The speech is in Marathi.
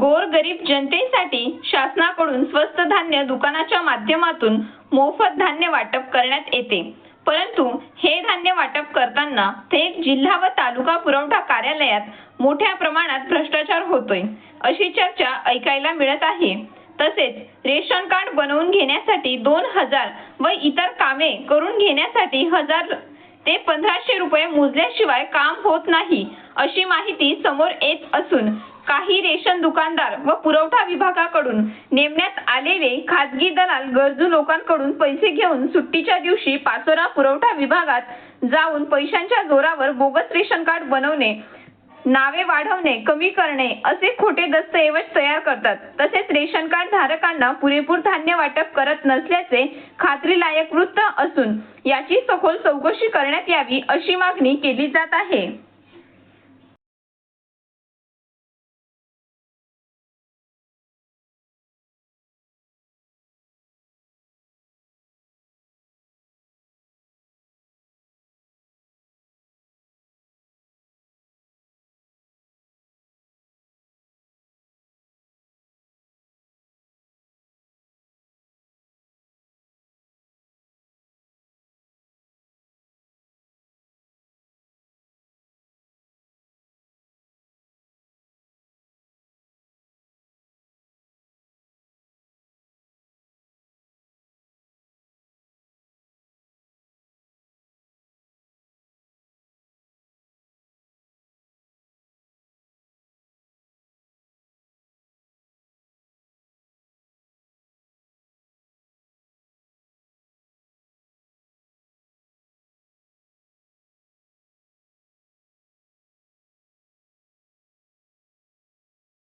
गोरगरीब जनतेसाठी शासनाकडून स्वस्त धान्य दुकानाच्या माध्यमातून मोफत धान्य वाटप करण्यात येते. परंतु हे धान्य वाटप करताना थेट जिल्हा व तालुका पुरवठा कार्यालयात मोठ्या प्रमाणात भ्रष्टाचार होतोय अशी चर्चा ऐकायला मिळत आहे. तसेच रेशन कार्ड बनवून घेण्यासाठी दोन हजार व इतर कामे करून घेण्यासाठी हजार ते पंधराशे रुपये मोजल्याशिवाय काम होत नाही अशी माहिती समोर येत असून काही रेशन दुकानदार व पुरवठा विभागाकडून नेमण्यात आलेले खाजगी दलाल गरजू लोकांकडून पैसे घेऊन सुट्टीच्या दिवशी पाचोरा पुरवठा विभागात जाऊन पैशांच्या जोरावर बोगस रेशन कार्ड बनवणे नावे वाढवणे कमी करणे असे खोटे दस्तऐवज तयार करतात. तसेच रेशन कार्ड धारकांना पुरेपूर धान्य वाटप करत नसल्याचे खात्रीलायक वृत्त असून याची सखोल चौकशी करण्यात यावी अशी मागणी केली जात आहे.